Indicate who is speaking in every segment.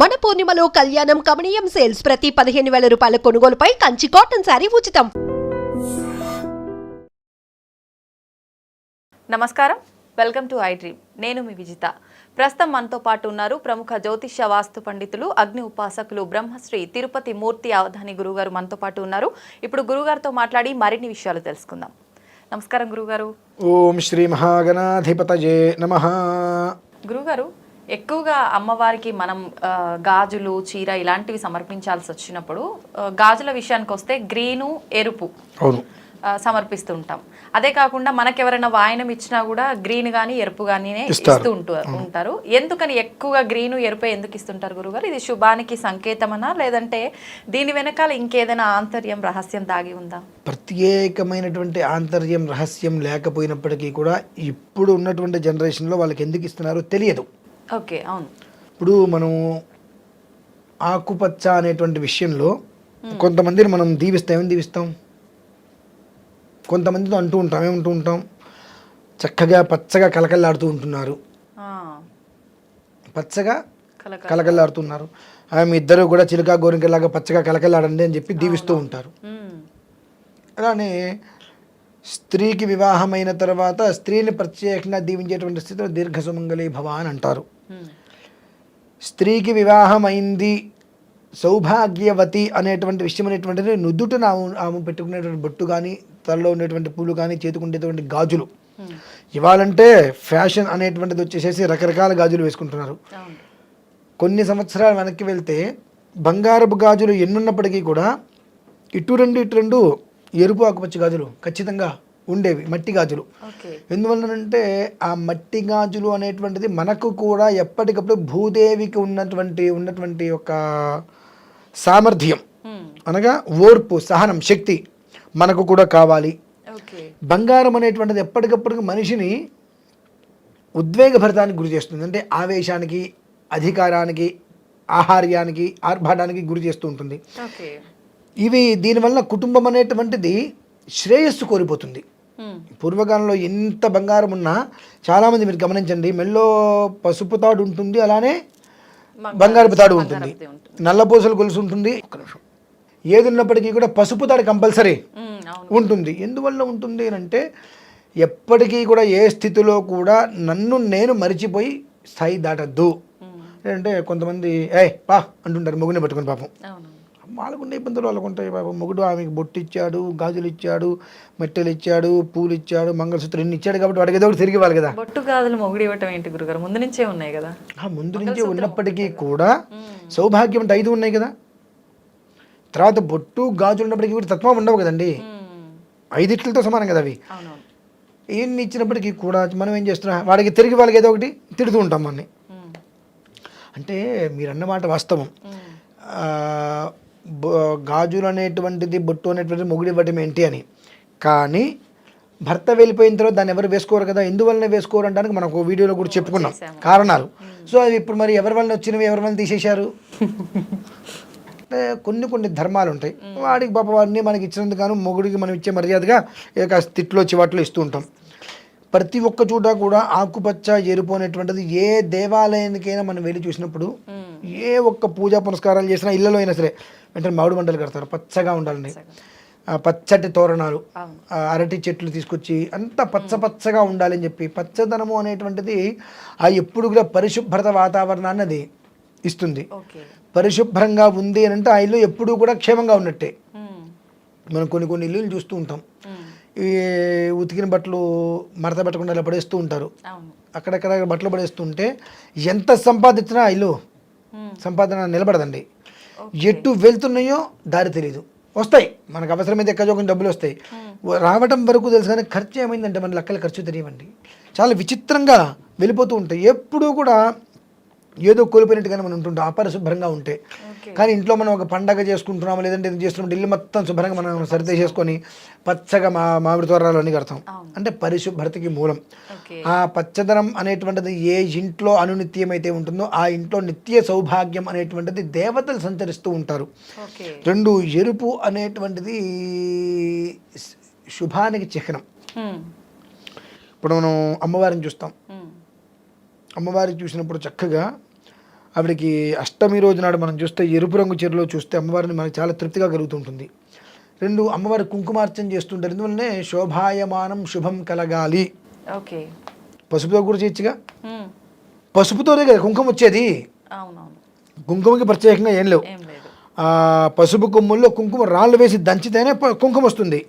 Speaker 1: మన పూర్ణిమలో కళ్యాణం కమనీయం సేల్స్ ప్రతి పదిహేను వేల రూపాయల కొనుగోలుపై కంచి కాటన్ శారీ ఉచితం.
Speaker 2: నమస్కారం. వెల్కమ్ టు ఐ డ్రీమ్ నేను మీ విజిత. ప్రస్తుతం మనతో పాటు ఉన్నారు ప్రముఖ జ్యోతిష్య వాస్తు పండితులు అగ్ని ఉపాసకులు బ్రహ్మశ్రీ తిరుపతి మూర్తి అవధాని గురుగారు మనతో పాటు ఉన్నారు. ఇప్పుడు గురుగారితో మాట్లాడి మరిన్ని విషయాలు తెలుసుకుందాం. నమస్కారం గురుగారు.
Speaker 3: ఓం శ్రీ మహాగణాధిపతయే నమ.
Speaker 2: గురుగారు ఎక్కువగా అమ్మవారికి మనం గాజులు చీర ఇలాంటివి సమర్పించాల్సి వచ్చినప్పుడు గాజుల విషయానికి వస్తే గ్రీను ఎరుపు
Speaker 3: అవును.
Speaker 2: ఆ, సమర్పిస్తూ ఉంటాం అదే కాకుండా మనకెవరైనా వాయనం ఇచ్చినా కూడా గ్రీన్ గానీ ఎరుపు గానీ
Speaker 3: ఇస్తారు.
Speaker 2: ఇస్తూ ఉంటూ ఉంటారు. ఎందుకని ఎక్కువగా గ్రీన్ ఎరుపు ఎందుకు ఇస్తుంటారు గురుగారు? ఇది శుభానికి సంకేతమనా? లేదంటే దీని వెనకాల ఇంకేదైనా ఆంతర్యం రహస్యం దాగి ఉందా?
Speaker 3: ప్రత్యేకమైనటువంటి ఆంతర్యం రహస్యం లేకపోయినప్పటికీ కూడా ఇప్పుడు ఉన్నటువంటి జనరేషన్లో వాళ్ళకి ఎందుకు ఇస్తున్నారో తెలియదు.
Speaker 2: ఓకే అవును.
Speaker 3: ఇప్పుడు మనం ఆకుపచ్చ అనేటువంటి విషయంలో కొంతమందిని మనం దీవిస్తాం ఏమని దీవిస్తాం? కొంతమందితో అంటూ ఉంటాం ఏమంటూ ఉంటాం? చక్కగా పచ్చగా కలకల్లాడుతూ ఉంటున్నారు. పచ్చగా
Speaker 2: కలక
Speaker 3: కలకల్లాడుతున్నారు ఆ, మీ ఇద్దరు కూడా చిలుక గోరింకలాగా పచ్చగా కలకల్లాడండి అని చెప్పి దీవిస్తూ ఉంటారు. అలానే స్త్రీకి వివాహమైన తర్వాత స్త్రీని ప్రత్యేకంగా దీవించేటువంటి స్థితిలో దీర్ఘ సుమంగళి భవ అని అంటారు. స్త్రీకి వివాహం అయింది సౌభాగ్యవతి అనేటువంటి విషయం అనేటువంటిది నుదుటిన ఆమె ఆమె పెట్టుకునేటువంటి బొట్టు కానీ తలలో ఉండేటువంటి పూలు కానీ చేతుకుండేటువంటి గాజులు.
Speaker 2: ఉమ్,
Speaker 3: ఇవాళంటే ఫ్యాషన్ అనేటువంటిది వచ్చేసేసి రకరకాల గాజులు వేసుకుంటున్నారు. కొన్ని సంవత్సరాలు వెనక్కి వెళ్తే బంగారపు గాజులు ఎన్నున్నప్పటికీ కూడా ఇటు రెండు ఇటు రెండు ఎరుపు ఆకుపచ్చ గాజులు ఖచ్చితంగా ఉండేవి మట్టి గాజులు.
Speaker 2: ఓకే.
Speaker 3: ఎందువలనంటే ఆ మట్టి గాజులు అనేటువంటిది మనకు కూడా ఎప్పటికప్పుడు భూదేవికి ఉన్నటువంటి ఉన్నటువంటి ఒక సామర్థ్యం. అనగా ఓర్పు సహనం శక్తి మనకు కూడా కావాలి. బంగారం అనేటువంటిది ఎప్పటికప్పుడు మనిషిని ఉద్వేగభరితానికి గురి చేస్తుంది. అంటే ఆవేశానికి అధికారానికి ఆహార్యానికి ఆర్భాటానికి గురి చేస్తూ ఉంటుంది. ఇవి దీనివల్ల కుటుంబం అనేటువంటిది శ్రేయస్సు కోల్పోతుంది. పూర్వకాలంలో ఎంత బంగారం ఉన్నా చాలామంది మీరు గమనించండి మెల్లో పసుపు తాడు ఉంటుంది అలానే బంగారపు తాడు ఉంటుంది. నల్లపూసలు గొలుసు ఉంటుంది. ఒక్క నిమిషం. ఏది ఉన్నప్పటికీ కూడా పసుపు తాడు కంపల్సరీ ఉంటుంది. ఎందువల్ల ఉంటుంది అని అంటే ఎప్పటికీ కూడా ఏ స్థితిలో కూడా నన్ను నేను మరిచిపోయి స్థాయి దాటద్దు. అంటే కొంతమంది ఏ పా అంటుంటారు మొగుని పట్టుకుని పాపం. వాళ్ళకు ఉండే ఇబ్బందులు వాళ్ళకు ఉంటాయి పాపం మొగుడు ఆమెకి బొట్టు ఇచ్చాడు గాజులు ఇచ్చాడు మెట్టెలు ఇచ్చాడు పూలు ఇచ్చాడు మంగళసూత్రం ఇన్ని ఇచ్చాడు కాబట్టి వాడికి ఏదో ఒకటి తిరిగి ఇవ్వాలి కదా.
Speaker 2: బొట్టు గాజులు మొగుడు ఇవ్వటం ఏంటి గురుగారు? ముందు నుంచే ఉన్నాయి కదా.
Speaker 3: ఆ ముందు నుంచే ఉన్నప్పటికీ కూడా సౌభాగ్యం అంటే ఐదు ఉన్నాయి కదా. తర్వాత బొట్టు గాజులు ఉన్నప్పటికీ కూడా తత్వం ఉండవు కదండి. ఐదిట్లతో సమానం కదా అవి. ఇవన్నీ ఇచ్చినప్పటికీ కూడా మనం ఏం చేస్తున్నాం? వాడికి తిరిగి వాళ్ళకి ఏదో ఒకటి తిడుతూ ఉంటాం మనని అంటే మీరు అన్నమాట వాస్తవం గాజులు అనేటువంటిది బొట్టు అనేటువంటిది మొగుడు ఇవ్వటం ఏంటి అని. కానీ భర్త వెళ్ళిపోయిన తర్వాత దాన్ని ఎవరు వేసుకోరు కదా? ఎందువల్లనే వేసుకోరు అంటానికి మనం ఒక వీడియోలో కూడా చెప్పుకున్నాం. కారణాలు. సో అవి ఇప్పుడు మరి ఎవరి వల్ల వచ్చినవి ఎవరి వల్ల తీసేశారు? కొన్ని కొన్ని ధర్మాలు ఉంటాయి. వాడికి పాప వాడిని మనకి ఇచ్చినందుకు గాను మొగుడికి మనం ఇచ్చే మర్యాదగా ఇక తిట్లో చివాట్లు ఇస్తూ ఉంటాం. ప్రతి ఒక్క చోట కూడా ఆకుపచ్చ ఎరుపు అనేటువంటిది ఏ దేవాలయానికైనా మనం వెళ్ళి చూసినప్పుడు ఏ ఒక్క పూజా పునస్కారాలు చేసినా ఇళ్ళలో అయినా సరే వెంటనే మామిడి మంటలు కడతారు. పచ్చగా ఉండాలని. ఆ పచ్చటి తోరణాలు అరటి చెట్లు తీసుకొచ్చి అంత పచ్చ పచ్చగా ఉండాలని చెప్పి పచ్చదనము అనేటువంటిది ఆ ఎప్పుడు కూడా పరిశుభ్రత వాతావరణాన్ని అది ఇస్తుంది పరిశుభ్రంగా ఉంది అని అంటే ఆ ఇల్లు ఎప్పుడూ కూడా క్షేమంగా ఉన్నట్టే. మనం కొన్ని కొన్ని ఇల్లులు చూస్తూ ఉంటాం. ఈ ఉతికిన బట్టలు మడత పెట్టకుండా ఇలా పడేస్తూ ఉంటారు. అక్కడక్కడ బట్టలు పడేస్తుంటే ఎంత సంపాదించినా ఇల్లు సంపాదన నిలబడదండి. ఎటు వెళ్తున్నాయో దారి తెలియదు వస్తాయి. మనకు అవసరమైతే ఎక్కడ కొంచెం డబ్బులు వస్తాయి. రావటం వరకు తెలుసు కానీ ఖర్చు ఏమైందంటే మన లెక్కల ఖర్చు తెలియవండి. చాలా విచిత్రంగా వెళ్ళిపోతూ ఉంటాయి. ఎప్పుడూ కూడా ఏదో కోల్పోయినట్టుగానే మనం ఉంటుంటాం అపరిశుభ్రంగా ఉంటే. కానీ ఇంట్లో మనం ఒక పండగ చేసుకుంటున్నాము లేదంటే ఇది చేస్తున్నాం ఇల్లు మొత్తం శుభ్రంగా మనం సరిదే చేసుకొని పచ్చగా మా మామిడి తోరణాలు అన్నీ కడతాం. అంటే పరిశుభ్రతకి మూలం. ఆ పచ్చదనం అనేటువంటిది ఏ ఇంట్లో అనునిత్యం అయితే ఉంటుందో ఆ ఇంట్లో నిత్య సౌభాగ్యం అనేటువంటిది దేవతలు సంచరిస్తూ ఉంటారు. రెండు ఎరుపు అనేటువంటిది శుభానికి చిహ్నం. ఇప్పుడు మనం అమ్మవారిని చూస్తాం. అమ్మవారికి చూసినప్పుడు చక్కగా ఆవిడకి అష్టమి రోజు నాడు మనం చూస్తే ఎరుపు రంగు చీరలో చూస్తే అమ్మవారిని మనకు చాలా తృప్తిగా కలుగుతుంటుంది. రెండు అమ్మవారి కుంకుమార్చన చేస్తుంటారు. ఎందువల్లనే శోభాయమానం శుభం కలగాలి.
Speaker 2: ఓకే.
Speaker 3: పసుపుతో కూడా చేయొచ్చుగా. పసుపుతోనే కదా కుంకుమ వచ్చేది? కుంకుమకి ప్రత్యేకంగా ఏం లేవు. పసుపు కొమ్ముల్లో కుంకుమ రాళ్ళు వేసి దంచితేనే కుంకుమ వస్తుంది.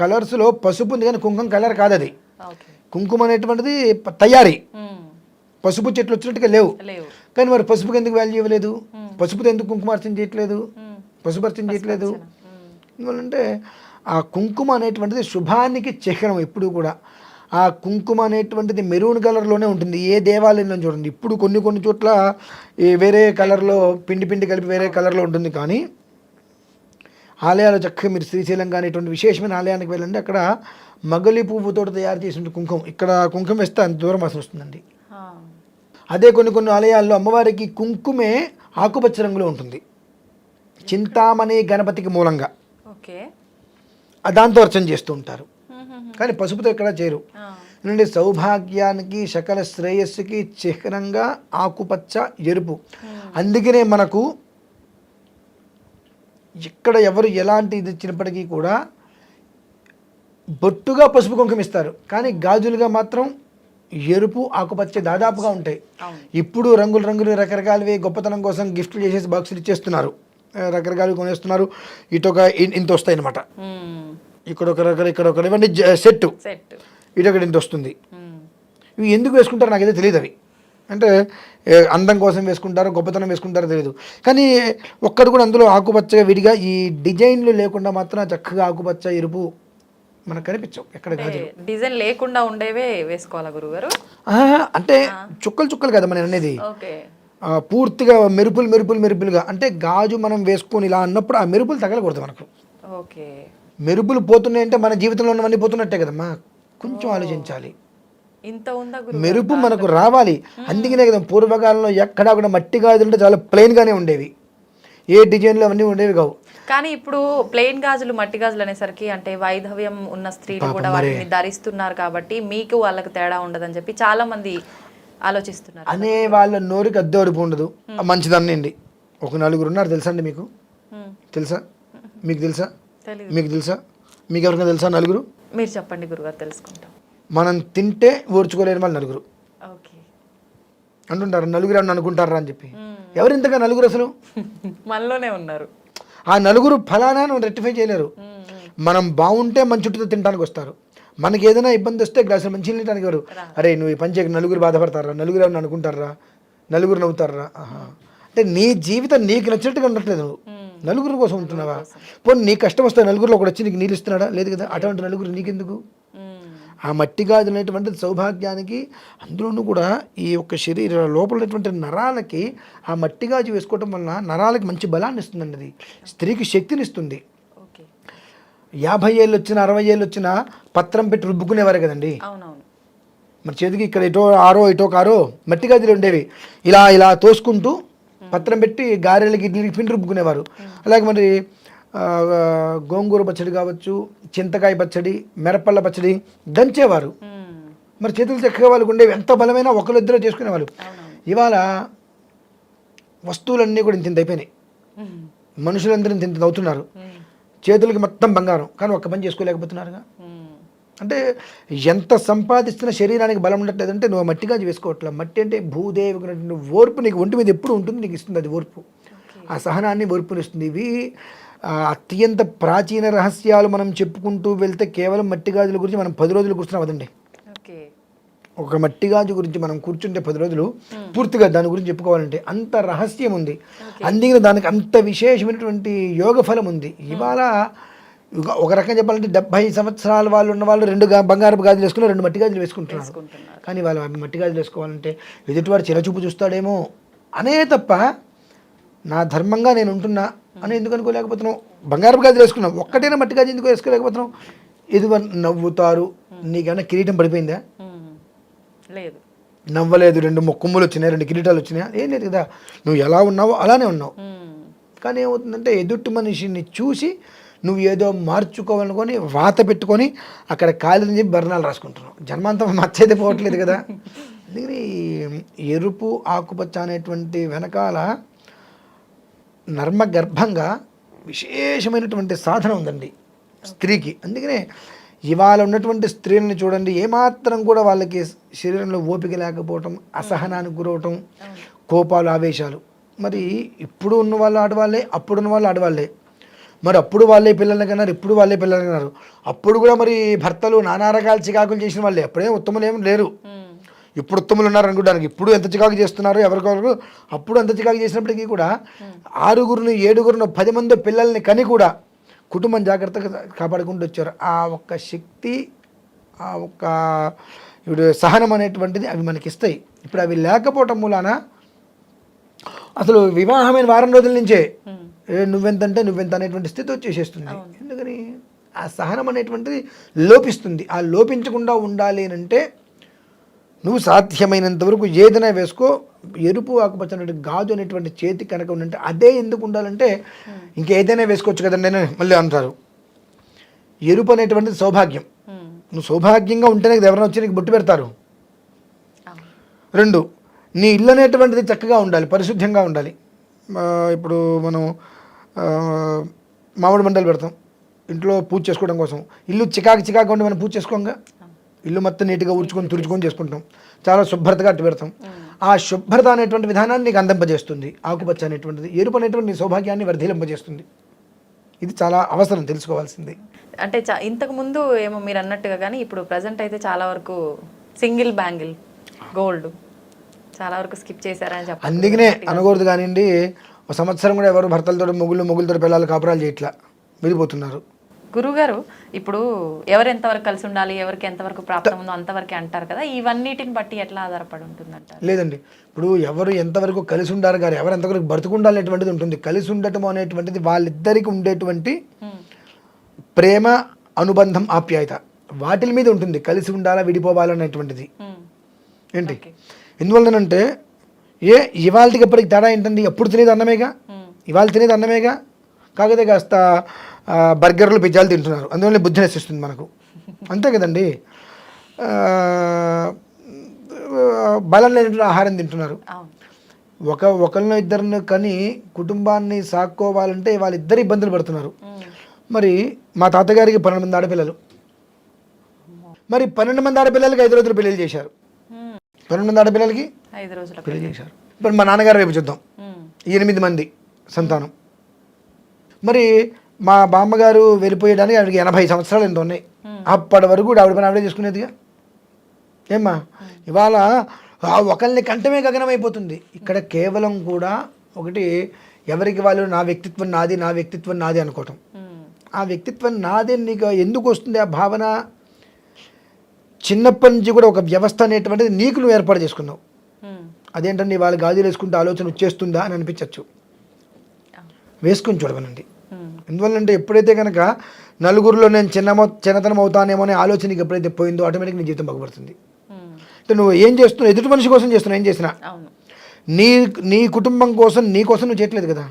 Speaker 3: కలర్స్లో పసుపు ఉంది కానీ కుంకుమ కలర్ కాదు అది
Speaker 2: ఓకే.
Speaker 3: కుంకుమ అనేటువంటిది తయారీ. పసుపు చెట్లు వచ్చినట్టుగా లేవు. కానీ మరి పసుపుకి ఎందుకు వాల్యూ ఇవ్వలేదు? పసుపుతో ఎందుకు కుంకుమార్చన చేయట్లేదు?
Speaker 2: మ్మ్.
Speaker 3: పసుపర్చన చేయట్లేదు. ఎందువల్లంటే ఆ కుంకుమ అనేటువంటిది శుభానికి చిహ్నం ఎప్పుడు కూడా. ఆ కుంకుమ అనేటువంటిది మెరూన్ కలర్లోనే ఉంటుంది. ఏ దేవాలయంలో చూడండి. ఇప్పుడు కొన్ని కొన్ని చోట్ల ఈ వేరే కలర్లో పిండి పిండి కలిపి వేరే కలర్లో ఉంటుంది. కానీ ఆలయాలు చక్కగా మీరు శ్రీశైలం కానీ ఇటువంటి విశేషమైన ఆలయానికి వెళ్ళండి. అక్కడ మగలి పువ్వుతో తయారు చేసిన కుంకుమ. ఇక్కడ కుంకుమ వేస్తే అంత దూరం అసలు వస్తుందండి. అదే కొన్ని కొన్ని ఆలయాల్లో అమ్మవారికి కుంకుమే ఆకుపచ్చ రంగులో ఉంటుంది. చింతామణి గణపతికి మూలంగా. దాంతో అర్చన చేస్తూ ఉంటారు. కానీ పసుపుతో ఎక్కడ చేరు. ఎందుకంటే సౌభాగ్యానికి సకల శ్రేయస్సుకి చిహ్నంగా ఆకుపచ్చ ఎరుపు. అందుకనే మనకు ఇక్కడ ఎవరు ఎలాంటి ఇది ఇచ్చినప్పటికీ కూడా బొట్టుగా పసుపు కుంకుమ ఇస్తారు. కానీ గాజులుగా మాత్రం ఎరుపు ఆకుపచ్చ దాదాపుగా ఉంటాయి. ఇప్పుడు రంగులు రంగులు రకరకాలవి గొప్పతనం కోసం గిఫ్ట్లు చేసేసి బాక్సులు ఇచ్చేస్తున్నారు. రకరకాలు కొనేస్తున్నారు. ఇటొక ఇ- ఇంత వస్తాయి అనమాట. ఇక్కడ ఒక రకర ఇక్కడ ఒక ఇవన్నీ సెట్
Speaker 2: సెట్
Speaker 3: ఇటొకటి ఇంత వస్తుంది. ఇవి ఎందుకు వేసుకుంటారో నాకైతే తెలియదు అవి. అంటే అందం కోసం వేసుకుంటారో గొప్పతనం వేసుకుంటారో తెలియదు కానీ ఒక్కడు కూడా అందులో ఆకుపచ్చగా విడిగా ఈ డిజైన్లు లేకుండా మాత్రం చక్కగా ఆకుపచ్చ ఎరుపు మనకు కనిపించవు. ఎక్కడ
Speaker 2: అంటే
Speaker 3: గాజులు.
Speaker 2: డిజైన్ లేకుండా ఉండేవే వేసుకోవాలా గురుగారు?
Speaker 3: అంటే చుక్కలు చుక్కలు కదా మనం అనేది. పూర్తిగా మెరుపులు మెరుపులు మెరుపులుగా. అంటే గాజు మనం వేసుకొని ఇలా అన్నప్పుడు ఆ మెరుపులు తగలకూడదు మనకు.
Speaker 2: ఓకే.
Speaker 3: మెరుపులు పోతున్నాయంటే మన జీవితంలో ఉన్నవన్నీ పోతున్నట్టే కదమ్మా. కొంచెం ఆలోచించాలి.
Speaker 2: ఇంత ఉందా
Speaker 3: మెరుపు మనకు రావాలి. అందుకనే కదా పూర్వకాలంలో ఎక్కడా కూడా మట్టి గాజులు అంటే చాలా ప్లెయిన్గానే ఉండేవి. ఏ డిజైన్లు అవన్నీ ఉండేవి కావు.
Speaker 2: కానీ ఇప్పుడు ప్లెయిన్ గాజులు మట్టి గాజులు అనేసరికి అంటే వైధవ్యం ఉన్న స్త్రీలు కూడా వాటిని ధరిస్తున్నారు కాబట్టి మీకు వాళ్ళకి తేడా ఉండదని చెప్పి చాలా మంది ఆలోచిస్తున్నారు.
Speaker 3: అనే వాళ్ళ నోరుకి అద్దె అరుపు ఉండదు. మంచిదన్నండి ఒక నలుగురు ఉన్నారు తెలుసా అండి మీకు. తెలుసా? మీకు తెలుసా? మీకు తెలుసా? మీకు ఎవరికైనా తెలుసా నలుగురు?
Speaker 2: మీరు చెప్పండి గురుగారు తెలుసుకుంటాం.
Speaker 3: మనం తింటే ఓర్చుకోలేని వాళ్ళు నలుగురు.
Speaker 2: ఓకే.
Speaker 3: అంటుంటారు నలుగురు అని అనుకుంటారా అని చెప్పి. ఎవరు ఇంతగా నలుగురు అసలు?
Speaker 2: మనలోనే ఉన్నారు.
Speaker 3: ఆ నలుగురు ఫలానా రెక్టిఫై చేయలేరు. మనం బాగుంటే మన చుట్టూ తినడానికి వస్తారు. మనకి ఏదైనా ఇబ్బంది వస్తే గ్లాసులు మంచి తినడానికి ఎవరు? అరే నువ్వు ఈ పని చేయక నలుగురు బాధపడతారా? నలుగురు ఏమన్నా అనుకుంటారా? నలుగురు నవ్వుతారా? అంటే నీ జీవితం నీకు నచ్చినట్టుగా ఉండట్లేదు నువ్వు. నలుగురు కోసం ఉంటున్నావా? పోనీ నీ కష్టం వస్తే నలుగురిలో ఒకటి వచ్చి నీకు నీళ్ళు ఇస్తున్నాడా? లేదు కదా? అటువంటి నలుగురు నీకెందుకు. ఆ మట్టి గాజు అనేటువంటిది సౌభాగ్యానికి అందులోనూ కూడా ఈ యొక్క శరీర లోపల ఉన్నటువంటి నరాలకి ఆ మట్టి గాజు వేసుకోవటం వలన నరాలకి మంచి బలాన్ని ఇస్తుందండి అది. స్త్రీకి శక్తిని ఇస్తుంది యాభై ఏళ్ళు వచ్చిన అరవై ఏళ్ళు వచ్చిన పత్రం పెట్టి రుబ్బుకునేవారు కదండి. మరి చేతికి ఇక్కడ ఇటో ఆరో ఇటో కారో మట్టి గాజులు ఉండేవి. ఇలా ఇలా తోసుకుంటూ పత్రం పెట్టి గారెలకి పిండి రుబ్బుకునేవారు. అలాగే మరి గోంగూర పచ్చడి కావచ్చు చింతకాయ పచ్చడి మిరపళ్ళ పచ్చడి దంచేవారు. మరి చేతులు చక్కగా వాళ్ళకు ఉండేవి. ఎంత బలమైనా ఒకరు ఇద్దరు చేసుకునేవాళ్ళు ఇవాళ వస్తువులన్నీ కూడా ఇంత ఇంత అయిపోయినాయి. మనుషులందరూ ఇంత ఇంత అవుతున్నారు. చేతులకి మొత్తం బంగారం. కానీ ఒక్క పని చేసుకోలేకపోతున్నారుగా. అంటే ఎంత సంపాదిస్తున్న శరీరానికి బలం ఉండట్లేదంటే నువ్వు మట్టి గాజు వేసుకోవట్లే. మట్టి అంటే భూదేవి ఓర్పు నీకు ఒంటి మీద ఎప్పుడు ఉంటుంది నీకు ఇస్తుంది అది ఓర్పు. ఆ సహనాన్ని ఓర్పునిస్తుంది. ఇవి అత్యంత ప్రాచీన రహస్యాలు మనం చెప్పుకుంటూ వెళ్తే కేవలం మట్టి గాజుల గురించి మనం పది రోజులు కూర్చున్నాం అదండి ఒక మట్టి గాజు గురించి మనం కూర్చుంటే పది రోజులు పూర్తిగా దాని గురించి చెప్పుకోవాలంటే అంత రహస్యం ఉంది. అందుకని దానికి అంత విశేషమైనటువంటి యోగ ఫలం ఉంది. ఇవాళ ఒక- రకంగా చెప్పాలంటే డెబ్బై సంవత్సరాల వాళ్ళు ఉన్న వాళ్ళు రెండు బంగారపు గాజులు వేసుకుని రెండు మట్టి గాజులు వేసుకుంటున్నారు. కానీ వాళ్ళు మట్టి గాజులు వేసుకోవాలంటే ఎదుటివాడు చిరచూపు చూస్తాడేమో అనే తప్ప నా ధర్మంగా నేను ఉంటున్నా అని ఎందుకు అనుకోలేకపోతున్నావు? బంగారపు గాజులు వేసుకున్నావు. ఒక్కటైనా మట్టి గాజు ఎందుకు వేసుకోలేకపోతున్నావు? ఇది నవ్వుతారు. నీకేమైనా కిరీటం పడిపోయిందా?
Speaker 2: మ్మ్. లేదు.
Speaker 3: నవ్వలేదు. రెండు మొక్కుములు వచ్చినాయి రెండు కిరీటాలు వచ్చినాయి. ఏం లేదు కదా. నువ్వు ఎలా ఉన్నావో అలానే ఉన్నావు. కానీ ఏమవుతుందంటే ఎదుటి మనిషిని చూసి నువ్వు ఏదో మార్చుకోవాలనుకొని వాత పెట్టుకొని అక్కడ కాలేదని చెప్పి బర్ణాలు రాసుకుంటున్నావు. జన్మాంతం మచ్చైతే పోవట్లేదు కదా. అందుకని ఎరుపు ఆకుపచ్చ అనేటువంటి వెనకాల నర్మగర్భంగా విశేషమైనటువంటి సాధన ఉందండి స్త్రీకి. అందుకనే ఇవాళ ఉన్నటువంటి స్త్రీలను చూడండి ఏమాత్రం కూడా వాళ్ళకి శరీరంలో ఓపిక లేకపోవటం అసహనానికి గురవటం కోపాలు ఆవేశాలు. మరి ఇప్పుడు ఉన్న వాళ్ళు ఆడవాళ్ళే అప్పుడు ఉన్న వాళ్ళు ఆడవాళ్ళే. మరి అప్పుడు వాళ్ళే పిల్లలకి కన్నారు ఇప్పుడు వాళ్ళే పిల్లలకి అన్నారు అప్పుడు కూడా మరి భర్తలు నానా రకాల చికాకులు చేసిన వాళ్ళే. అప్పుడే ఉత్తములు ఏమి లేరు ఇప్పుడు ఉత్తములు ఉన్నారు అనుకోవడానికి ఇప్పుడు ఎంత చికాకు చేస్తున్నారు ఎవరికొరకు అప్పుడు ఎంత చికాకు చేసినప్పటికీ కూడా ఆరుగురిని ఏడుగురిని పది మంది పిల్లల్ని కని కూడా కుటుంబం జాగ్రత్తగా కాపాడుకుంటూ వచ్చారు. ఆ ఒక్క శక్తి ఆ ఒక్క ఇప్పుడు సహనం అనేటువంటిది అవి మనకి ఇస్తాయి ఇప్పుడు అవి లేకపోవటం మూలాన అసలు వివాహమైన వారం రోజుల నుంచే నువ్వెంతంటే నువ్వెంత అనేటువంటి స్థితి వచ్చేసేస్తుంది. ఎందుకని? ఆ సహనం అనేటువంటిది లోపిస్తుంది. ఆ లోపించకుండా ఉండాలి అని అంటే నువ్వు సాధ్యమైనంత వరకు ఏదైనా వేసుకో. ఎరుపు ఆకుపచ్చ గాజు అనేటువంటి చేతి కనుక ఉందంటే అదే ఎందుకు ఉండాలంటే ఇంకేదైనా వేసుకోవచ్చు కదండి అని మళ్ళీ అంటారు. ఎరుపు అనేటువంటిది సౌభాగ్యం. నువ్వు సౌభాగ్యంగా ఉంటేనే ఎవరైనా వచ్చి నీకు బొట్టు పెడతారు. రెండు నీ ఇల్లు అనేటువంటిది చక్కగా ఉండాలి పరిశుద్ధంగా ఉండాలి. ఇప్పుడు మనం మామిడి మండలు పెడతాం. ఇంట్లో పూజ చేసుకోవడం కోసం. ఇల్లు చికాకు చికాకు ఉండి మనం పూజ చేసుకోంగా? ఇల్లు మొత్తం నీట్గా ఊడ్చుకొని తుడుచుకొని చేసుకుంటాం. చాలా శుభ్రతగా అట్టు పెడతాం. ఆ శుభ్రత అనేటువంటి విధానాన్ని నీకు అందింపజేస్తుంది. ఆకుపచ్చ అనేటువంటిది ఎరుపు అనేటువంటి సౌభాగ్యాన్ని వర్ధిలింపజేస్తుంది. ఇది చాలా అవసరం తెలుసుకోవాల్సింది.
Speaker 2: అంటే ఇంతకు ముందు ఏమో మీరు అన్నట్టుగా కానీ ఇప్పుడు ప్రజెంట్ అయితే చాలా వరకు సింగిల్ బ్యాంగిల్ గోల్డ్ చాలా వరకు స్కిప్ చేశారని చెప్పాలి
Speaker 3: అందుకనే అనకూడదు కానివ్వండి ఒక సంవత్సరం కూడా ఎవరు భర్తలతో మొగుళ్ళు మొగులతో పిల్లలు కాపురాలు చేయట్లా వెళ్ళిపోతున్నారు
Speaker 2: గురుగారు ఇప్పుడు ఎవరు ఎంతవరకు కలిసి ఉండాలి ఎవరికి ఎంతవరకు ప్రాప్తం ఉందో అంతవరకే అంటారు కదా ఇవన్నిటిని బట్టి ఎట్లా ఆధారపడి ఉంటుందంటారు?
Speaker 3: లేదండి. ఇప్పుడు ఎవరు ఎంతవరకు కలిసి ఉండారు గారు ఎవరు ఎంతవరకు బ్రతుకుండాలి అనేటువంటిది ఉంటుంది. కలిసి ఉండటం అనేటువంటిది వాళ్ళిద్దరికి ఉండేటువంటి. ప్రేమ అనుబంధం ఆప్యాయత వాటిల మీద ఉంటుంది. కలిసి ఉండాలా విడిపోవాలా అనేటువంటిది.
Speaker 2: ఉమ్.
Speaker 3: ఏంటి. ఎందువల్లనంటే ఏ ఇవాళకి ఎప్పటికి తేడా ఏంటండి? ఎప్పుడు తినేది అన్నమేగా. ఇవాళ తినేది అన్నమేగా? కాకపోతే కాస్త బర్గర్లు పిజ్జాలు తింటున్నారు. అందువల్ల బుద్ధి నశిస్తుంది మనకు. అంతే కదండి? బలం లేనటువంటి ఆహారం తింటున్నారు. ఒక ఒకరినో ఇద్దరిని కని కుటుంబాన్ని సాక్కోవాలంటే వాళ్ళిద్దరు ఇబ్బందులు పడుతున్నారు. మరి మా తాతగారికి పన్నెండు మంది ఆడపిల్లలు. మరి పన్నెండు మంది ఆడపిల్లలకి ఐదు రోజులు పెళ్ళి చేశారు. పన్నెండు మంది ఆడపిల్లలకి
Speaker 2: ఐదు రోజుల
Speaker 3: పెళ్ళి. చేశారు. ఇప్పుడు మా నాన్నగారు వైపు చూద్దాం. ఎనిమిది మంది సంతానం. మరి మా బామ్మగారు వెళ్ళిపోయడానికి ఆవిడకి ఎనభై సంవత్సరాలు ఎంత ఉన్నాయి. అప్పటి వరకు కూడా ఆవిడ పని ఆవిడే చేసుకునేదిగా. ఏమ్మా ఇవాళ ఆ ఒకరిని కంటమే గగనం అయిపోతుంది ఇక్కడ కేవలం కూడా ఒకటి ఎవరికి వాళ్ళు నా వ్యక్తిత్వం నాది నా వ్యక్తిత్వం నాది అనుకోవటం.
Speaker 2: ఉమ్.
Speaker 3: ఆ వ్యక్తిత్వం నాదే నీకు ఎందుకు వస్తుంది? ఆ భావన చిన్నప్పటి నుంచి కూడా ఒక వ్యవస్థ అనేటువంటిది నీకు నువ్వు ఏర్పాటు చేసుకున్నావు. అదేంటండి వాళ్ళు గాజులు వేసుకుంటే ఆలోచన వచ్చేస్తుందా అని అనిపించవచ్చు వేసుకొని చూడమనండి. ఎందువల్లంటే ఎప్పుడైతే కనుక నలుగురిలో నేను చిన్న చిన్నతనం అవుతానేమో అనే ఆలోచన నీకు ఎప్పుడైతే పోయిందో ఆటోమేటిక్ నీ జీవితం బాగుపడుతుంది నువ్వు ఏం చేస్తున్నావు? ఎదుటి మనిషి కోసం చేస్తున్నావు ఏం చేసినా. నీ నీ కుటుంబం కోసం నీ కోసం నువ్వు చేయట్లేదు కదా.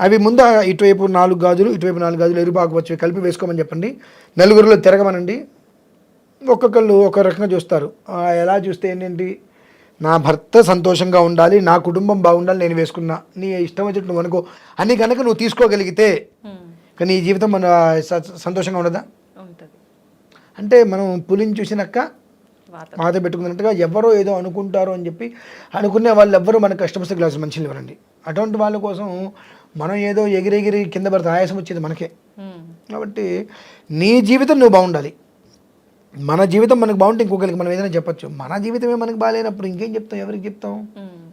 Speaker 3: అవి ముందు ఇటువైపు నాలుగు గాజులు ఇటువైపు నాలుగు గాజులు ఎరుపాకు కలిపి వేసుకోమని చెప్పండి. నలుగురిలో తిరగమనండి. ఒక్కొక్కళ్ళు ఒక రకంగా చూస్తారు. ఎలా చూస్తే ఏంటంటి నా భర్త సంతోషంగా ఉండాలి నా కుటుంబం బాగుండాలి నేను వేసుకున్నా నీ ఇష్టం వచ్చినట్టు నువ్వు అనుకో. అని కనుక నువ్వు తీసుకోగలిగితే. కానీ ఈ జీవితం మన సంతోషంగా ఉండదా? అంటే మనం పులిని చూసినాక మాత పెట్టుకున్నట్టుగా ఎవరో ఏదో అనుకుంటారు అని చెప్పి అనుకునే వాళ్ళు ఎవ్వరూ మన కస్టమర్స్ గ్లాసు మంచిలు ఇవ్వరండి. అటువంటి వాళ్ళ కోసం మనం ఏదో ఎగిరెగిరి కింద పడితే ఆయాసం వచ్చేది మనకే. కాబట్టి నీ జీవితం నువ్వు బాగుండాలి. మన జీవితం మనకు బాగుంటే ఇంకొకరికి మనం ఏదైనా చెప్పొచ్చు. మన జీవితమే మనకు బాగాలేనప్పుడు ఇంకేం చెప్తాం? ఎవరికి చెప్తాం.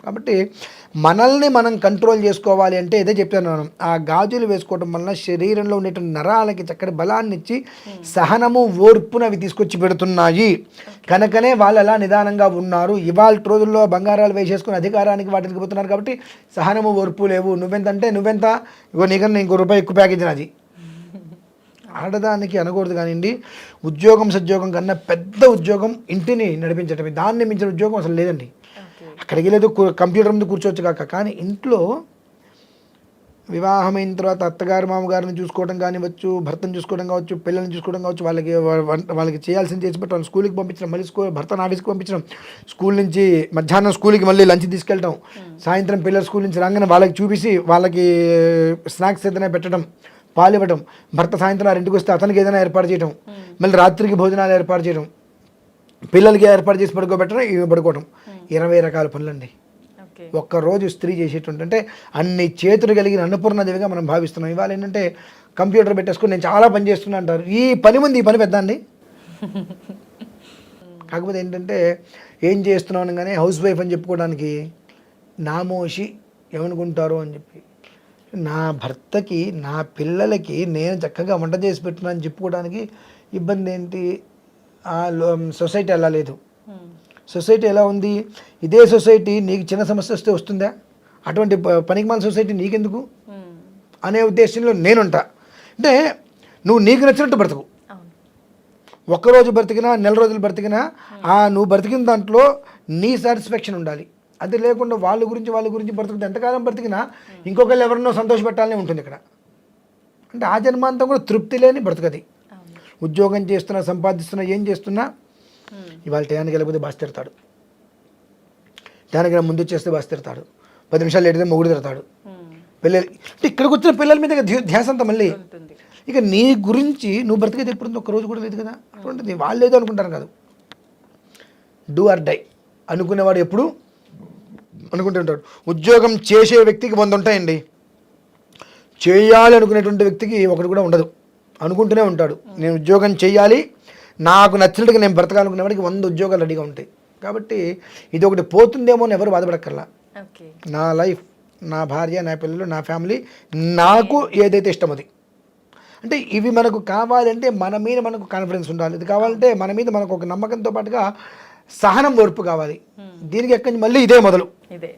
Speaker 3: కాబట్టి మనల్ని మనం కంట్రోల్ చేసుకోవాలి అంటే ఇదే చెప్తాను మనం ఆ గాజులు వేసుకోవడం వలన శరీరంలో ఉండేటువంటి నరాలకి చక్కటి బలాన్ని ఇచ్చి సహనము ఓర్పును అవి తీసుకొచ్చి పెడుతున్నాయి. కనుకనే వాళ్ళు అలా నిదానంగా ఉన్నారు. ఇవాళ రోజుల్లో బంగారాలు వేసేసుకుని అధికారానికి వాటికి పోతున్నారు కాబట్టి సహనము ఓర్పు లేవు. నువ్వెంతంటే నువ్వెంత? ఇగో నీకన్నా ఇంకో రూపాయి ఎక్కువ ప్యాకేజ్ నాది. ఆడదానికి అనకూడదు కానివ్వండి ఉద్యోగం సద్యోగం కన్నా పెద్ద ఉద్యోగం ఇంటిని నడిపించటమే. దాన్ని మించిన ఉద్యోగం అసలు లేదండి. అక్కడికి లేదు కంప్యూటర్ ముందు కూర్చోవచ్చు కాక. కానీ ఇంట్లో వివాహమైన తర్వాత అత్తగారు మామగారిని చూసుకోవడం కానివచ్చు భర్తను చూసుకోవడం కావచ్చు పిల్లల్ని చూసుకోవడం కావచ్చు వాళ్ళకి వాళ్ళకి చేయాల్సింది చేసి పెట్టి వాళ్ళని స్కూల్కి పంపించడం మళ్ళీ స్కూల్ భర్తను ఆఫీస్కి పంపించడం స్కూల్ నుంచి మధ్యాహ్నం స్కూల్కి మళ్ళీ లంచ్ తీసుకెళ్ళటం సాయంత్రం పిల్లల స్కూల్ నుంచి రాగానే వాళ్ళకి చూపిసి వాళ్ళకి స్నాక్స్ ఏదైనా పెట్టడం పాలు ఇవ్వడం భర్త సాయంత్రం ఆరింటికి వస్తే అతనికి ఏదైనా ఏర్పాటు చేయడం మళ్ళీ రాత్రికి భోజనాలు ఏర్పాటు చేయడం పిల్లలకి ఏర్పాటు చేసి పడుకోబెట్టడం ఇవి పడుకోవడం ఇరవై రకాల పనులండి. ఒక్కరోజు స్త్రీ చేసేటువంటి అంటే అన్ని చేతులు కలిగిన అన్నపూర్ణదేవిగా మనం భావిస్తున్నాం. ఇవాళ ఏంటంటే కంప్యూటర్ పెట్టేసుకుని నేను చాలా పని చేస్తున్నా అంటారు. ఈ పని ముందు ఈ పని పెద్ద అండి. కాకపోతే ఏంటంటే ఏం చేస్తున్నాం అనగానే హౌస్ వైఫ్ అని చెప్పుకోవడానికి నామోషి ఏమనుకుంటారో అని చెప్పి. నా భర్తకి నా పిల్లలకి నేను చక్కగా వంట చేసి పెట్టినా అని చెప్పుకోవడానికి ఇబ్బంది ఏంటి? సొసైటీ అలా లేదు. సొసైటీ ఎలా ఉంది? ఇదే సొసైటీ నీకు చిన్న సమస్య వస్తే వస్తుందా? అటువంటి ప- పనికిమాల సొసైటీ నీకెందుకు? అనే ఉద్దేశంలో నేనుంటా. అంటే నువ్వు నీకు నచ్చినట్టు బ్రతుకు. ఒక్కరోజు బ్రతికినా నెల రోజులు బ్రతికినా ఆ నువ్వు బ్రతికిన దాంట్లో నీ సాటిస్ఫాక్షన్ ఉండాలి. అది లేకుండా వాళ్ళ గురించి వాళ్ళ గురించి బ్రతుకుతే ఎంతకాలం బ్రతికినా ఇంకొకళ్ళు ఎవరినో సంతోషపెట్టాలనే ఉంటుంది ఇక్కడ. అంటే ఆ జన్మాంతం కూడా తృప్తి లేని బ్రతకది. ఉద్యోగం చేస్తున్నా సంపాదిస్తున్నా ఏం చేస్తున్నా ఇవాళ టయానికి వెళ్ళకపోతే బాస్ తిడతాడు. టయానికి ముందు చేస్తే బాస్ తిడతాడు. పది నిమిషాలు లేడితే మొగుడు తిడతాడు. పిల్లలు అంటే ఇక్కడికి వచ్చిన పిల్లల మీద ఇక ధ్యా- ధ్యాస అంతా మళ్ళీ. ఇక నీ గురించి నువ్వు బ్రతికేది ఎప్పుడు ఒక్క రోజు కూడా లేదు కదా. అటువంటిది వాళ్ళు ఏదో అనుకుంటారు కాదు. డూ ఆర్ డై అనుకునేవాడు ఎప్పుడు అనుకుంటుంటాడు ఉద్యోగం చేసే వ్యక్తికి వంద ఉంటాయండి. చేయాలి అనుకునేటువంటి వ్యక్తికి ఒకటి కూడా ఉండదు. అనుకుంటూనే ఉంటాడు. నేను ఉద్యోగం చేయాలి. నాకు నచ్చినట్టుగా నేను బ్రతకాలనుకునే వాడికి వంద ఉద్యోగాలు రెడీగా ఉంటాయి. కాబట్టి ఇది ఒకటి పోతుందేమో అని ఎవరు బాధపడక్కర్లా. నా లైఫ్ నా భార్య నా పిల్లలు నా ఫ్యామిలీ నాకు ఏదైతే ఇష్టం అది. అంటే ఇవి మనకు కావాలంటే మన మీద మనకు కాన్ఫిడెన్స్ ఉండాలి. ఇది కావాలంటే మన మీద మనకు ఒక నమ్మకంతో పాటుగా సహనం ఓర్పు కావాలి. దీనికి ఎక్కడి నుంచి మళ్ళీ ఇదే మొదలు.
Speaker 2: ఇదే.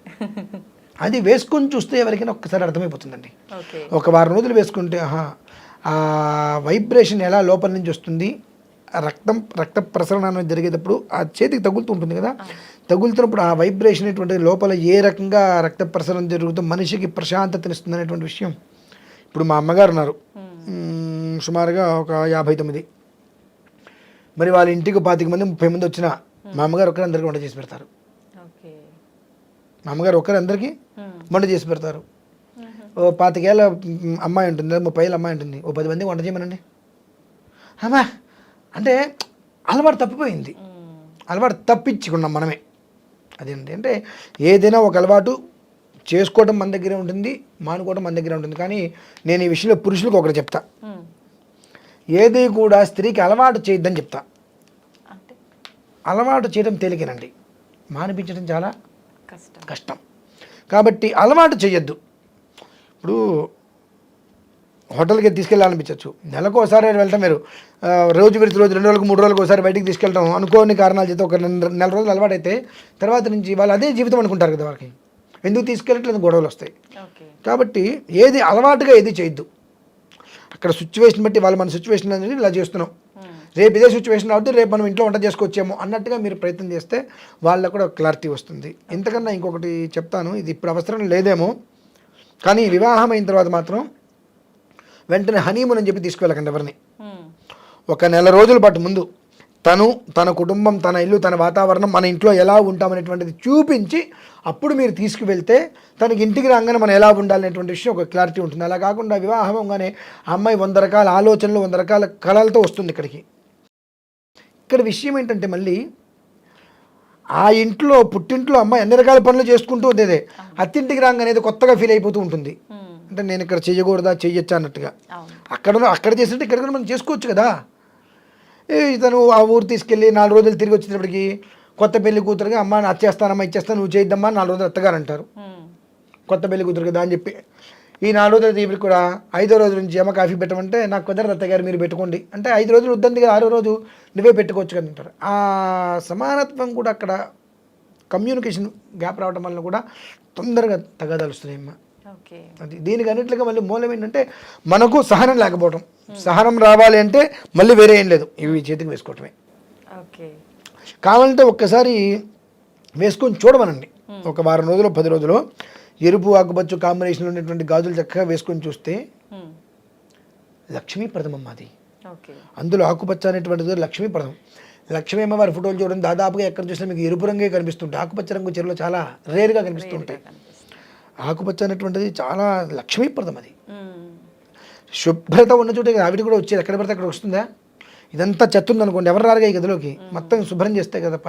Speaker 3: అది వేసుకొని చూస్తే ఎవరికైనా ఒక్కసారి అర్థమైపోతుందండి. ఒక వారం రోజులు వేసుకుంటే ఆ వైబ్రేషన్ ఎలా లోపల నుంచి వస్తుంది రక్తం రక్త ప్రసరణ అనేది జరిగేటప్పుడు ఆ చేతికి తగులుతూ ఉంటుంది కదా. తగులుతున్నప్పుడు ఆ వైబ్రేషన్ అనేటువంటిది లోపల ఏ రకంగా రక్త ప్రసరణ జరుగుతుందో మనిషికి ప్రశాంతతనిస్తుంది అనేటువంటి విషయం. ఇప్పుడు మా అమ్మగారు ఉన్నారు. మ్మ్, సుమారుగా ఒక యాభై తొమ్మిది. మరి వాళ్ళ ఇంటికి పాతిక మంది ముప్పై మంది వచ్చినా మా అమ్మగారు ఒక్కరు అందరికీ వంట చేసి పెడతారు. మా అమ్మగారు ఒక్కరు అందరికీ వంట చేసి పెడతారు. ఓ పాతికేళ్ళ అమ్మాయి ఉంటుంది ముప్పై ఏళ్ళ అమ్మాయి ఉంటుంది. ఓ పది మంది వంట చేయమనండి. అమ్మా అంటే అలవాటు తప్పిపోయింది. అలవాటు తప్పించుకున్నాం మనమే. అదేంటి అంటే ఏదైనా ఒక అలవాటు చేసుకోవడం మన దగ్గరే ఉంటుంది మానుకోవడం మన దగ్గరే ఉంటుంది. కానీ నేను ఈ విషయంలో పురుషులకు ఒకటి చెప్తా. ఏది కూడా స్త్రీకి అలవాటు చేయొద్దని చెప్తా. అలవాటు చేయడం తేలికేనండి. మానిపించడం చాలా
Speaker 2: కష్టం.
Speaker 3: కష్టం. కాబట్టి అలవాటు చేయొద్దు. ఇప్పుడు హోటల్కి తీసుకెళ్ళాలనిపించవచ్చు నెలకు ఒకసారి వెళ్ళటం మీరు రోజు విడిచి రోజు రెండు రోజులకు మూడు రోజులకు ఒకసారి బయటికి తీసుకెళ్ళటం అనుకోని కారణాల చేత ఒక నెల రోజులు అలవాటైతే తర్వాత నుంచి వాళ్ళు అదే జీవితం అనుకుంటారు కదా వాళ్ళకి. ఎందుకు తీసుకెళ్ళట్లేదు? గొడవలు వస్తాయి. కాబట్టి ఏది అలవాటుగా ఏది చేయొద్దు. అక్కడ సిచ్యువేషన్ బట్టి వాళ్ళు మన సిచ్యువేషన్ అనేది ఇలా చేస్తున్నాం. రేపు ఇదే సిచ్యువేషన్ అవుతుంది రేపు మనం ఇంట్లో వంట చేసుకోవచ్చేమో అన్నట్టుగా మీరు ప్రయత్నం చేస్తే వాళ్ళకు కూడా క్లారిటీ వస్తుంది. ఇంతకన్నా ఇంకొకటి చెప్తాను ఇది ఇప్పుడు అవసరం లేదేమో కానీ వివాహం అయిన తర్వాత మాత్రం వెంటనే హనీమూన్ అని చెప్పి తీసుకువెళ్ళకండి ఎవరిని. ఒక నెల రోజుల పాటు ముందు తను తన కుటుంబం తన ఇల్లు తన వాతావరణం మన ఇంట్లో ఎలా ఉంటామనేటువంటిది చూపించి అప్పుడు మీరు తీసుకువెళ్తే తనకి ఇంటికి రాగానే మనం ఎలా ఉండాలనేటువంటి విషయం ఒక క్లారిటీ ఉంటుంది. అలా కాకుండా వివాహం అవగానే ఆ అమ్మాయి వంద రకాల ఆలోచనలు వంద రకాల కళలతో వస్తుంది ఇక్కడికి. ఇక్కడ విషయం ఏంటంటే మళ్ళీ ఆ ఇంట్లో పుట్టింట్లో అమ్మాయి అన్ని రకాల పనులు చేసుకుంటూ ఉండేదే. అత్తింటికి రాగానే ఏదో కొత్తగా ఫీల్ అయిపోతూ ఉంటుంది. అంటే నేను ఇక్కడ చేయకూడదా చెయ్యొచ్చా అన్నట్టుగా. అక్కడ అక్కడ చేసినట్టు ఇక్కడ కూడా మనం చేసుకోవచ్చు కదా. ఏ ఇతను ఆ ఊరు తీసుకెళ్ళి నాలుగు రోజులు తిరిగి వచ్చేటప్పటికి కొత్త పెళ్ళి కూతురుగా అమ్మ చేస్తానమ్మా ఇచ్చేస్తాను నువ్వు చేయిద్దమ్మా నాలుగు రోజులు అత్తగారు అంటారు. కొత్త పెళ్ళి కూతురు కదా అని చెప్పి ఈ నాలుగు రోజులు ఇప్పుడు కూడా ఐదో రోజు నుంచి అమ్మ కాఫీ పెట్టమంటే నాకు కుదరదు అత్తగారు మీరు పెట్టుకోండి. అంటే ఐదు రోజులు వద్దంది కదా ఆరో రోజు నువ్వే పెట్టుకోవచ్చు కదా అంటారు. ఆ సమానత్వం కూడా అక్కడ కమ్యూనికేషన్ గ్యాప్ రావడం వల్ల కూడా తొందరగా తగదలుస్తున్నాయి అమ్మ.
Speaker 2: ఓకే.
Speaker 3: అది దీనికి అన్నిట్లుగా మళ్ళీ మూలం ఏంటంటే మనకు సహనం లేకపోవడం సహనం రావాలి అంటే మళ్ళీ వేరే ఏం లేదు. ఇవి చేతికి వేసుకోవటమే.
Speaker 2: ఓకే.
Speaker 3: కావాలంటే ఒక్కసారి వేసుకొని చూడమనండి. ఒక వారం రోజులు పది రోజులు ఎరుపు ఆకుపచ్చ కాంబినేషన్లో ఉన్నటువంటి గాజులు చక్కగా వేసుకొని చూస్తే
Speaker 2: హ్మ్.
Speaker 3: లక్ష్మీప్రదం అమ్మ అది. అందులో ఆకుపచ్చ అనేటువంటిది లక్ష్మీప్రదం లక్ష్మీ అమ్మవారి ఫోటోలు చూడండి దాదాపుగా ఎక్కడ చూసినా మీకు ఎరుపు రంగే కనిపిస్తుంటాయి. ఆకుపచ్చ రంగు చీరలో చాలా రేర్గా కనిపిస్తుంటాయి. ఆకుపచ్చ అనేటువంటిది చాలా లక్ష్మీప్రదం అది. శుభ్రత ఉన్న చోట ఆవిడ కూడా వచ్చేది. ఎక్కడ పడితే అక్కడ వస్తుందా? ఇదంతా చెత్త ఉందనుకోండి ఎవరు రారుగా ఈ గదిలోకి? మొత్తం శుభ్రం చేస్తే కదప్ప.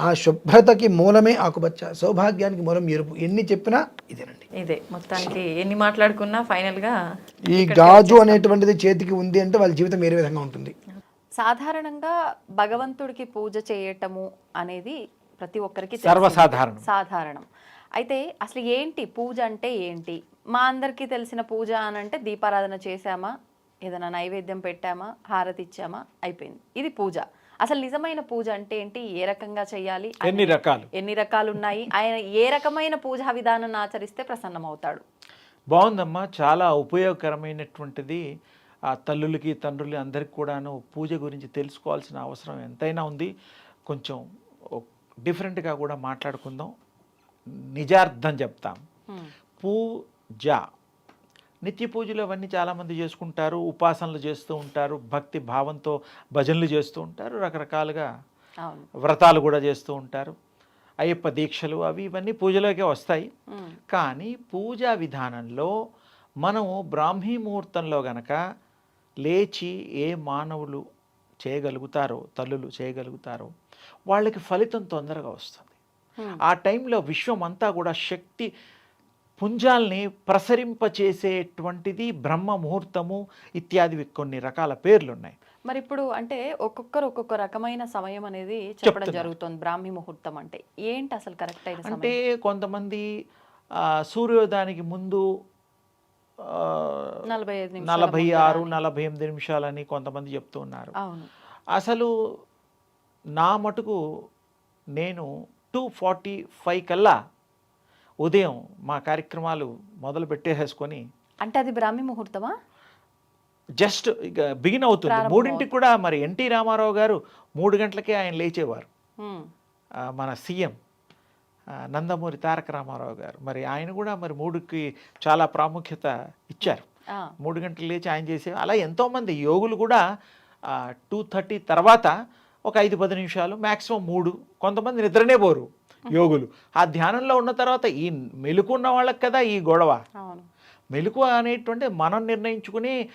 Speaker 3: ఆ శుభ్రతకి మూలమే ఆకుపచ్చ సౌభాగ్యానికి మూలం ఎరుపు. ఎన్ని చెప్పినా ఇదేనండి.
Speaker 2: ఇదే మొత్తానికి ఎన్ని మాట్లాడుకున్నా ఫైనల్గా
Speaker 3: ఈ గాజు అనేటువంటిది చేతికి ఉంది అంటే వాళ్ళ జీవితం వేరే విధంగా ఉంటుంది.
Speaker 2: సాధారణంగా భగవంతుడికి పూజ చేయటము అనేది ప్రతి ఒక్కరికి.
Speaker 4: సర్వసాధారణం.
Speaker 2: సాధారణం. అయితే అసలు ఏంటి పూజ అంటే ఏంటి? మా అందరికీ తెలిసిన పూజ అని అంటే దీపారాధన చేశామా? ఏదైనా నైవేద్యం పెట్టామా? హారతి ఇచ్చామా? అయిపోయింది. ఇది పూజ. అసలు నిజమైన పూజ అంటే ఏంటి? ఏ రకంగా చేయాలి?
Speaker 4: ఎన్ని రకాలు?
Speaker 2: ఎన్ని రకాలు ఉన్నాయి ఆయన ఏ రకమైన పూజా విధానాన్ని ఆచరిస్తే ప్రసన్నమవుతాడు?
Speaker 4: బాగుందమ్మా. చాలా ఉపయోగకరమైనటువంటిది ఆ తల్లులకి తండ్రులు అందరికి కూడాను పూజ గురించి తెలుసుకోవాల్సిన అవసరం ఎంతైనా ఉంది. కొంచెం డిఫరెంట్గా కూడా మాట్లాడుకుందాం. నిజార్థం చెప్తాం. పూజ నిత్య పూజలు అవన్నీ చాలామంది చేసుకుంటారు ఉపాసనలు చేస్తూ ఉంటారు భక్తి భావంతో భజనలు చేస్తూ ఉంటారు రకరకాలుగా వ్రతాలు కూడా చేస్తూ ఉంటారు అయ్యప్ప దీక్షలు అవి ఇవన్నీ పూజలోకే వస్తాయి. కానీ పూజా విధానంలో మనము బ్రాహ్మీ ముహూర్తంలో గనక లేచి ఏ మానవులు చేయగలుగుతారో తల్లులు చేయగలుగుతారో వాళ్ళకి ఫలితం తొందరగా వస్తుంది. ఆ టైంలో విశ్వం అంతా కూడా శక్తి పుంజాల్ని ప్రసరింపచేసేటువంటిది బ్రహ్మ ముహూర్తము ఇత్యాది కొన్ని రకాల పేర్లు ఉన్నాయి
Speaker 2: మరి ఇప్పుడు అంటే ఒక్కొక్కరు ఒక్కొక్క రకమైన సమయం అనేది చెప్పడం. జరుగుతుంది. బ్రాహ్మీ ముహూర్తం అంటే ఏంటి అసలు కరెక్ట్ అయిన
Speaker 4: అంటే కొంతమంది సూర్యోదయానికి ముందు
Speaker 2: నలభై ఐదు నిమిషాల
Speaker 4: నలభై
Speaker 2: ముందర
Speaker 4: ఆరు
Speaker 2: అని.
Speaker 4: నలభై ఎనిమిది నిమిషాలని కొంతమంది చెప్తూ ఉన్నారు
Speaker 2: అవును.
Speaker 4: అసలు నా మటుకు నేను టూ ఫార్టీ ఫైవ్ కల్లా ఉదయం మా కార్యక్రమాలు మొదలు పెట్టేసేసుకొని
Speaker 2: అంటే అది బ్రాహ్మీ ముహూర్తమా?
Speaker 4: జస్ట్ ఇక బిగిన్ అవుతుంది. మూడింటికి కూడా మరి ఎన్టీ రామారావు గారు మూడు గంటలకే ఆయన లేచేవారు. మన సీఎం నందమూరి తారక రామారావు గారు. మరి ఆయన కూడా మరి మూడుకి చాలా ప్రాముఖ్యత ఇచ్చారు. మూడు గంటలు లేచి ఆయన చేసే అలా ఎంతోమంది యోగులు కూడా టూ థర్టీ తర్వాత ఒక ఐదు పది నిమిషాలు మ్యాక్సిమం మూడు. కొంతమంది నిద్రనే పోరు. యోగులు. ఆ ధ్యానంలో ఉన్న తర్వాత ఈ మెలకు ఉన్న వాళ్ళకి కదా ఈ గొడవ. మెలకు అనేటువంటి మనం నిర్ణయించుకుని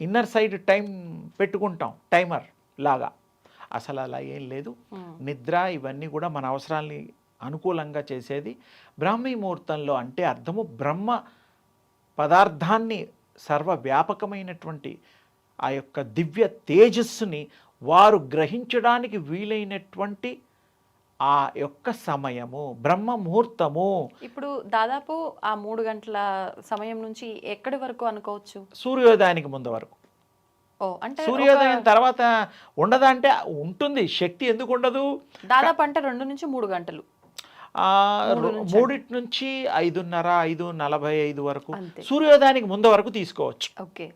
Speaker 4: ఇన్నర్ సైడ్ టైం పెట్టుకుంటాం. టైమర్ లాగా. అసలు అలా ఏం లేదు. నిద్ర ఇవన్నీ కూడా మన అవసరాల్ని అనుకూలంగా చేసేది. బ్రాహ్మీ ముహూర్తంలో అంటే అర్థము బ్రహ్మ పదార్థాన్ని సర్వవ్యాపకమైనటువంటి ఆ యొక్క దివ్య తేజస్సుని వారు గ్రహించడానికి వీలైనటువంటి ఆ యొక్క సమయము బ్రహ్మ ముహూర్తము
Speaker 2: ఇప్పుడు దాదాపు ఆ మూడు గంటల సమయం నుంచి ఎక్కడి వరకు అనుకోవచ్చు?
Speaker 4: సూర్యోదయానికి ముందు వరకు.
Speaker 2: ఓ అంటే
Speaker 4: సూర్యోదయం తర్వాత ఉండదా అంటే ఉంటుంది. శక్తి ఎందుకు ఉండదు?
Speaker 2: దాదాపు అంటే రెండు నుంచి మూడు గంటలు.
Speaker 4: మూడిటి నుంచి ఐదున్నర ఐదు నలభై ఐదు వరకు. సూర్యోదయానికి ముందు వరకు తీసుకోవచ్చు.
Speaker 2: ఓకే.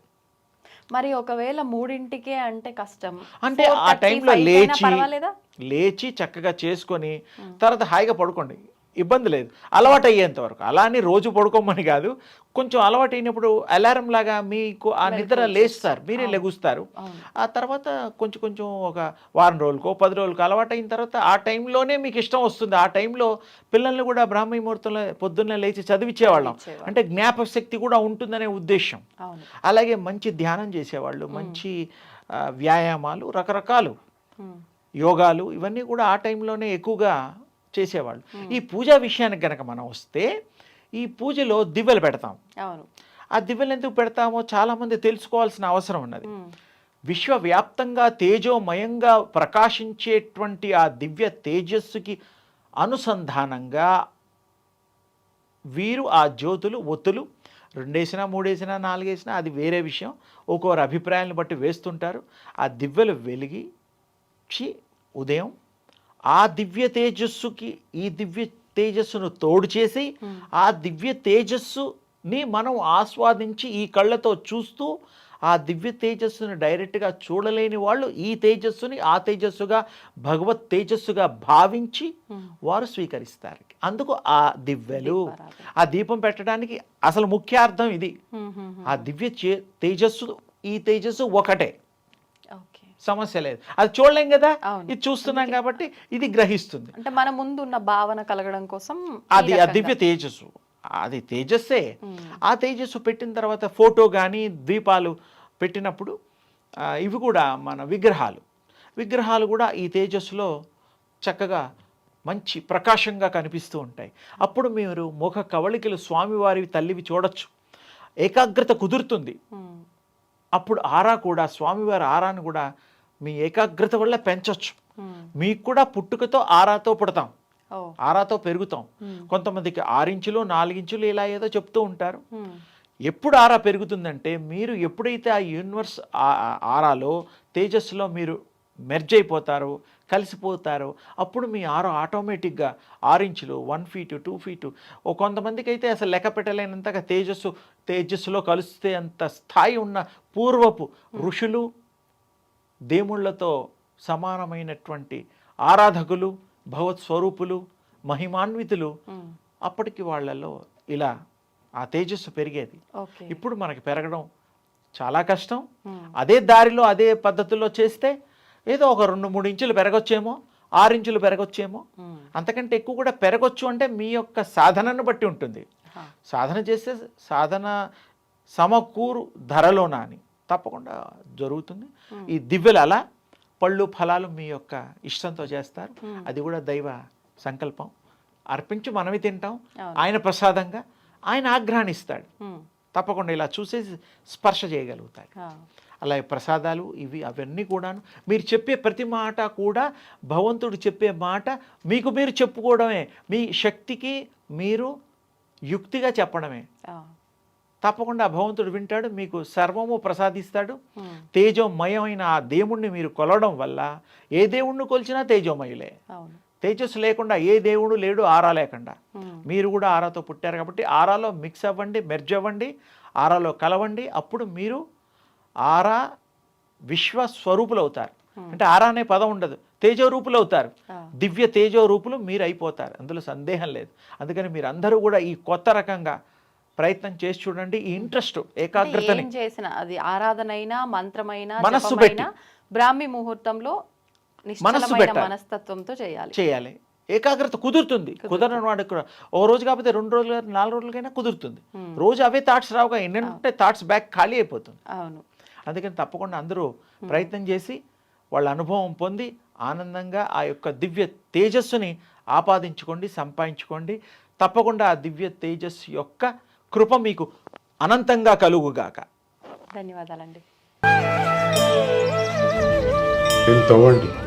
Speaker 2: మరి ఒకవేళ మూడింటికే అంటే కష్టం.
Speaker 4: అంటే
Speaker 2: 4:30,
Speaker 4: ఆ టైంలో
Speaker 2: 5 కైనా
Speaker 4: లేచి లేచి చక్కగా చేసుకొని తర్వాత హాయిగా పడుకోండి. ఇబ్బంది లేదు. అలవాటు అయ్యేంత వరకు. అలా అని రోజు పడుకోమని కాదు. కొంచెం అలవాటు అయినప్పుడు అలారం లాగా మీకు ఆ నిద్ర లేస్తారు. మీరే లెగుస్తారు. ఆ తర్వాత కొంచెం కొంచెం ఒక వారం రోజులకో పది రోజులకో అలవాటు అయిన తర్వాత ఆ టైంలోనే మీకు ఇష్టం వస్తుంది. ఆ టైంలో పిల్లల్ని కూడా బ్రాహ్మీ ముహూర్తంలో పొద్దున్నే లేచి చదివించేవాళ్ళం. అంటే జ్ఞాపశక్తి కూడా ఉంటుందనే ఉద్దేశం అలాగే మంచి ధ్యానం చేసేవాళ్ళు. మంచి వ్యాయామాలు రకరకాలు. యోగాలు ఇవన్నీ కూడా ఆ టైంలోనే ఎక్కువగా చేసేవాళ్ళు. ఈ పూజా విషయానికి కనుక మనం వస్తే ఈ పూజలో దివ్యలు పెడతాం.
Speaker 2: అవును.
Speaker 4: ఆ దివ్యలు ఎందుకు పెడతామో చాలామంది తెలుసుకోవాల్సిన అవసరం ఉన్నది. విశ్వవ్యాప్తంగా తేజోమయంగా ప్రకాశించేటువంటి ఆ దివ్య తేజస్సుకి అనుసంధానంగా వీరు ఆ జ్యోతులు ఒత్తులు రెండేసినా మూడేసినా నాలుగేసినా అది వేరే విషయం. ఒక్కొక్కరు అభిప్రాయాలను బట్టి వేస్తుంటారు. ఆ దివ్యలు వెలిగి ఉదయం ఆ దివ్య తేజస్సుకి ఈ దివ్య తేజస్సును తోడు చేసి ఆ దివ్య తేజస్సుని మనం ఆస్వాదించి ఈ కళ్ళతో చూస్తూ ఆ దివ్య తేజస్సును డైరెక్ట్గా చూడలేని వాళ్ళు ఈ తేజస్సుని ఆ తేజస్సుగా భగవత్ తేజస్సుగా భావించి వారు స్వీకరిస్తారు. అందుకు ఆ దివ్యలు ఆ దీపం పెట్టడానికి అసలు ముఖ్య అర్థం ఇది. ఆ దివ్య తేజస్సు ఈ తేజస్సు ఒకటే. సమస్య లేదు. అది చూడలేం కదా. ఇది చూస్తున్నాం కాబట్టి ఇది గ్రహిస్తుంది.
Speaker 2: అంటే మన ముందు ఉన్న భావన కలగడం కోసం
Speaker 4: అది ఆ
Speaker 2: రకంగా.
Speaker 4: దివ్య తేజస్సు. అది తేజస్సే. ఆ తేజస్సు పెట్టిన తర్వాత ఫోటో కానీ దీపాలు పెట్టినప్పుడు ఇవి కూడా మన విగ్రహాలు. విగ్రహాలు కూడా ఈ తేజస్సులో చక్కగా మంచి ప్రకాశంగా కనిపిస్తూ ఉంటాయి. అప్పుడు మీరు ముఖ కవళికలు స్వామివారి తల్లివి చూడొచ్చు. ఏకాగ్రత కుదురుతుంది. అప్పుడు ఆరా కూడా స్వామివారి ఆరాను కూడా మీ ఏకాగ్రత వల్ల పెంచొచ్చు.
Speaker 2: ఉమ్,
Speaker 4: మీకు కూడా పుట్టుకతో ఆరాతో పుడతాం. ఆరాతో పెరుగుతాం. కొంతమందికి ఆరించులు నాలుగించులు ఇలా ఏదో చెప్తూ ఉంటారు. ఎప్పుడు ఆరా పెరుగుతుందంటే మీరు ఎప్పుడైతే ఆ యూనివర్స్ ఆరాలో తేజస్సులో మీరు మెర్జ్ అయిపోతారో కలిసిపోతారో. అప్పుడు మీ ఆరో ఆటోమేటిక్గా ఆరించులు వన్ ఫీటు టూ ఫీటు ఓ కొంతమందికి అయితే అసలు లెక్క పెట్టలేనంతగా తేజస్సు తేజస్సులో కలిస్తే అంత స్థాయి ఉన్న పూర్వపు ఋషులు దేవుళ్ళతో సమానమైనటువంటి ఆరాధకులు భగవత్ స్వరూపులు మహిమాన్వితులు అప్పటికి వాళ్ళలో ఇలా ఆ తేజస్సు పెరిగేది. ఇప్పుడు మనకి పెరగడం చాలా కష్టం. అదే దారిలో అదే పద్ధతిలో చేస్తే ఏదో ఒక రెండు మూడు ఇంచులు పెరగొచ్చేమో ఆరు ఇంచులు పెరగొచ్చేమో. అంతకంటే ఎక్కువ కూడా పెరగొచ్చు అంటే మీ యొక్క సాధనను బట్టి ఉంటుంది. సాధన చేస్తే సాధన సమకూరు ధరలోన అని తప్పకుండా జరుగుతుంది. ఈ దివ్యలు అలా పళ్ళు ఫలాలు మీ యొక్క ఇష్టంతో చేస్తారు. అది కూడా దైవ సంకల్పం. అర్పించి మనమే తింటాం. ఆయన ప్రసాదంగా ఆయన ఆగ్రహాన్నిస్తాడు
Speaker 2: ఉమ్,
Speaker 4: తప్పకుండా ఇలా చూసేసి స్పర్శ చేయగలుగుతారు
Speaker 2: హా,
Speaker 4: అలాగే ప్రసాదాలు ఇవి అవన్నీ కూడాను మీరు చెప్పే ప్రతి మాట కూడా భగవంతుడు చెప్పే మాట మీకు మీరు చెప్పుకోవడమే. మీ శక్తికి మీరు యుక్తిగా చెప్పడమే. తప్పకుండా భగవంతుడు వింటాడు మీకు సర్వము ప్రసాదిస్తాడు. తేజోమయమైన ఆ దేవుణ్ణి మీరు కొలవడం వల్ల ఏ దేవుణ్ణి కొలిచినా తేజోమయులే.
Speaker 2: అవును.
Speaker 4: తేజస్సు లేకుండా ఏ దేవుడు లేడు ఆరా లేకుండా. మీరు కూడా ఆరాతో పుట్టారు కాబట్టి ఆరాలో మిక్స్ అవ్వండి మెర్జ్ అవ్వండి ఆరాలో కలవండి. అప్పుడు మీరు ఆరా విశ్వ స్వరూపులు అవుతారు అంటే ఆరా అనే పదం ఉండదు. తేజో రూపులు అవుతారు. దివ్య తేజో రూపులు మీరు అయిపోతారు. అందులో సందేహం లేదు. అందుకని మీరు అందరూ కూడా ఈ కొత్త రకంగా ప్రయత్నం చేసి చూడండి. ఈ ఇంట్రెస్ట్
Speaker 2: అంటే
Speaker 4: ఏకాగ్రతని.
Speaker 2: ఏం చేసిన అది ఆరాధనైనా మంత్రమైనా
Speaker 4: మనస్సు
Speaker 2: బ్రాహ్మి ముహూర్తంలో నిశ్చలమైన
Speaker 4: పెట్టాలి.
Speaker 2: మనస్తత్వంతో చేయాలి.
Speaker 4: చేయాలి. ఏకాగ్రత కుదురుతుంది. కుదరని వాడికి కూడా ఓ రోజు కాకపోతే రెండు రోజులు కానీ నాలుగు రోజులకైనా కుదురుతుంది. రోజు అవే థాట్స్ రావుగా ఎన్నంటే థాట్స్ బ్యాక్ ఖాళీ అయిపోతుంది.
Speaker 2: అవును.
Speaker 4: అందుకని తప్పకుండా అందరూ ప్రయత్నం చేసి వాళ్ళ అనుభవం పొంది ఆనందంగా ఆ యొక్క దివ్య తేజస్సుని ఆపాదించుకోండి సంపాదించుకోండి. తప్పకుండా ఆ దివ్య తేజస్సు యొక్క కృప మీకు అనంతంగా కలుగుగాక.
Speaker 2: ధన్యవాదాలండి.
Speaker 5: తవ్వండి